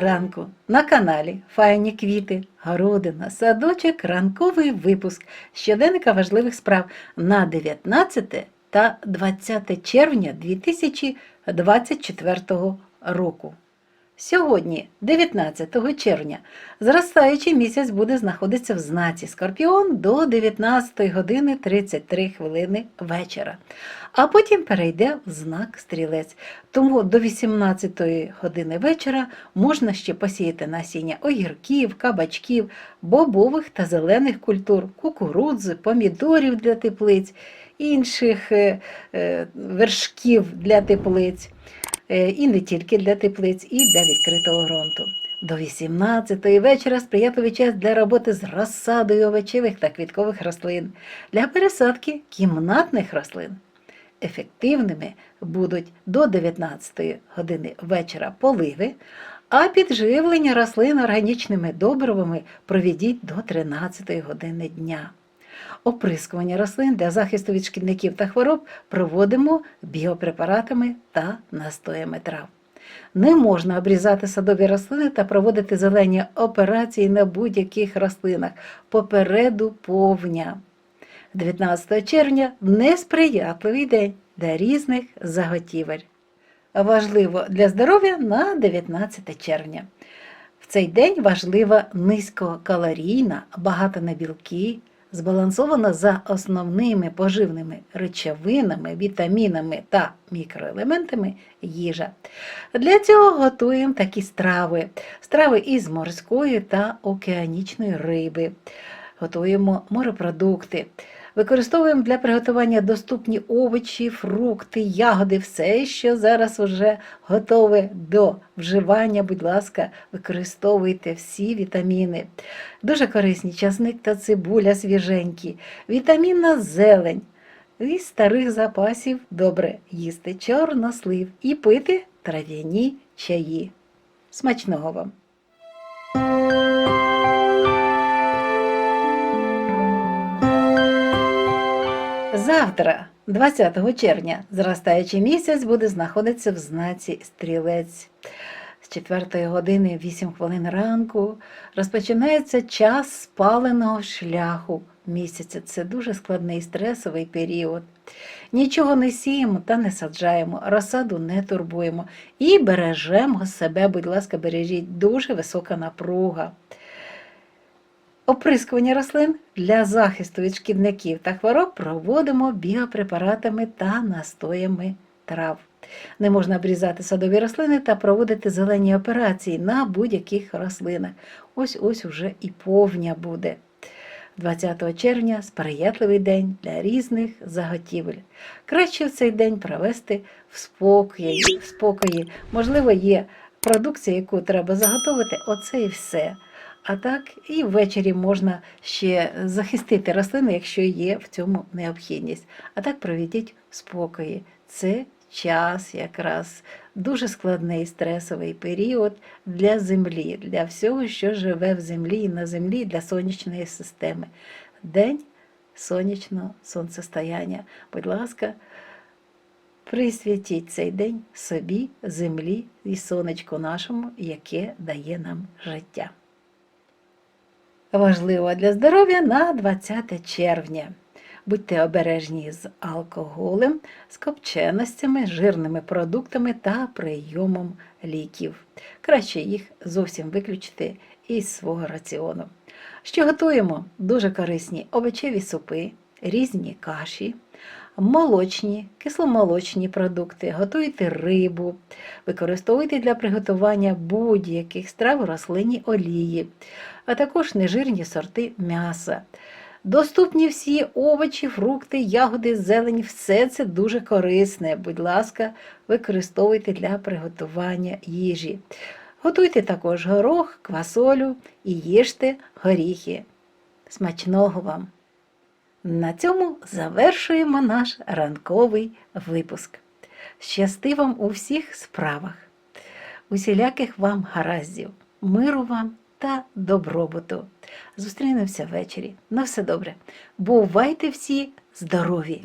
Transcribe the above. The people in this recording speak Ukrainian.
ранку на каналі Файні квіти, городина, садочок, ранковий випуск щоденника важливих справ на 19 та 20 червня 2024 року. Сьогодні, 19 червня, зростаючий місяць буде знаходитися в знаці Скорпіон до 19 години 33 хвилини вечора, а потім перейде в знак Стрілець. Тому до 18 години вечора можна ще посіяти насіння огірків, кабачків, бобових та зелених культур, кукурудзи, помідорів для теплиць, інших е, е, вершків для теплиць. Е, і не тільки для теплиць, і для відкритого ґрунту. До 18-ї вечора сприятливий час для роботи з розсадою овочевих та квіткових рослин, для пересадки кімнатних рослин. Ефективними будуть до 19-ї години вечора поливи, а підживлення рослин органічними добривами проведіть до 13-ї години дня. Оприскування рослин для захисту від шкідників та хвороб проводимо біопрепаратами та настоями трав. Не можна обрізати садові рослини та проводити зелені операції на будь-яких рослинах попереду повня. 19 червня несприятливий день для різних заготівель. Важливо для здоров'я на 19 червня. В цей день важлива низькокалорійна, багата на білки, збалансована за основними поживними речовинами, вітамінами та мікроелементами їжа. Для цього готуємо такі страви: страви із морської та океанічної риби. Готуємо морепродукти. Використовуємо для приготування доступні овочі, фрукти, ягоди, все, що зараз вже готове до вживання. Будь ласка, використовуйте всі вітаміни. Дуже корисні часник та цибуля свіженькі, вітамінна зелень. Із старих запасів добре їсти чорнослив і пити трав'яні чаї. Смачного вам! Завтра, 20 червня, зростаючий місяць буде знаходитися в знаці стрілець. З 4 години 8 хвилин ранку розпочинається час спаленого шляху місяця. Це дуже складний стресовий період. Нічого не сіємо та не саджаємо, розсаду не турбуємо і бережемо себе, будь ласка, бережіть, дуже висока напруга. Оприскування рослин для захисту від шкідників та хвороб проводимо біопрепаратами та настоями трав. Не можна обрізати садові рослини та проводити зелені операції на будь-яких рослинах. Ось ось уже і повня буде. 20 червня сприятливий день для різних заготівель. Краще в цей день провести в спокої. В спокої. Можливо, є продукція, яку треба заготовити, оце і все. А так і ввечері можна ще захистити рослини, якщо є в цьому необхідність. А так проведіть спокої. Це час якраз дуже складний стресовий період для землі, для всього, що живе в землі і на землі для сонячної системи. День сонячного сонцестояння. Будь ласка, присвятіть цей день собі, землі і сонечку нашому, яке дає нам життя. Важливо для здоров'я на 20 червня. Будьте обережні з алкоголем, з копченостями, жирними продуктами та прийомом ліків. Краще їх зовсім виключити із свого раціону. Що готуємо? Дуже корисні овочеві супи, різні каші, молочні, кисломолочні продукти, готуйте рибу, використовуйте для приготування будь-яких страв рослинні олії, а також нежирні сорти м'яса. Доступні всі овочі, фрукти, ягоди, зелень, все це дуже корисне. Будь ласка, використовуйте для приготування їжі. Готуйте також горох, квасолю і їжте горіхи. Смачного вам! На цьому завершуємо наш ранковий випуск. Щасти вам у всіх справах, усіляких вам гараздів, миру вам та добробуту. Зустрінемося ввечері. На все добре. Бувайте всі здорові!